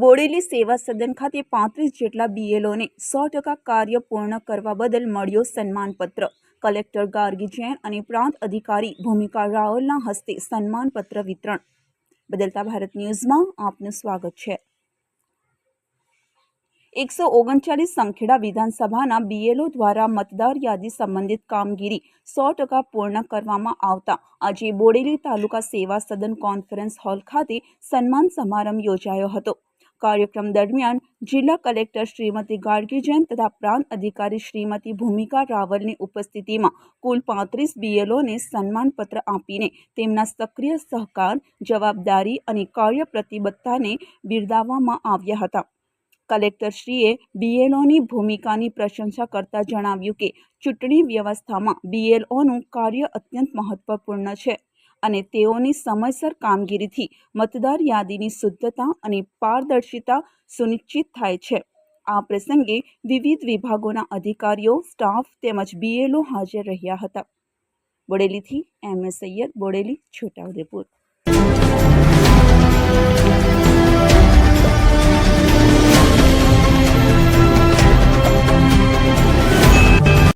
બોડેલી સેવા સદન ખાતે પાંત્રીસ જેટલા બીએલઓને સો ટકા કાર્ય પૂર્ણ કરવા બદલ મળ્યો સન્માનપત્ર. કલેક્ટર ગાર્ગી જૈન અને પ્રાંત અધિકારી ભૂમિકા રાવલના હસ્તે સન્માનપત્ર વિતરણ. બદલતા ભારત ન્યૂઝમાં આપનું સ્વાગત છે. એકસો ઓગણચાલીસ સંખેડા વિધાનસભાના બીએલઓ દ્વારા મતદાર યાદી સંબંધિત કામગીરી સો ટકા પૂર્ણ કરવામાં આવતા આજે બોડેલી તાલુકા સેવા સદન કોન્ફરન્સ હોલ ખાતે સન્માન સમારંભ યોજાયો હતો. કાર્યક્રમ દરમિયાન જિલ્લા કલેક્ટર શ્રીમતી ગાર્ગી જૈન તથા પ્રાંત અધિકારી શ્રીમતી ભૂમિકા રાવલની ઉપસ્થિતિમાં કુલ પાંત્રીસ બીએલઓને સન્માનપત્ર આપીને તેમના સક્રિય સહકાર, જવાબદારી અને કાર્ય પ્રતિબદ્ધતાને બિરદાવવામાં આવ્યા હતા. કલેક્ટરશ્રીએ બીએલઓની ભૂમિકાની પ્રશંસા કરતા જણાવ્યું કે ચૂંટણી વ્યવસ્થામાં બીએલઓનું કાર્ય અત્યંત મહત્વપૂર્ણ છે. અને તેઓની સમયસર કામગીરીથી મતદાર યાદીની શુદ્ધતા અને પારદર્શિતા સુનિશ્ચિત થાય છે. આ પ્રસંગે વિવિધ વિભાગોના અધિકારીઓ, સ્ટાફ તેમજ બીએલઓ હાજર રહ્યા હતા. બોડેલીથી એમ એસ સૈયદ બોડેલી છોટાઉદેપુર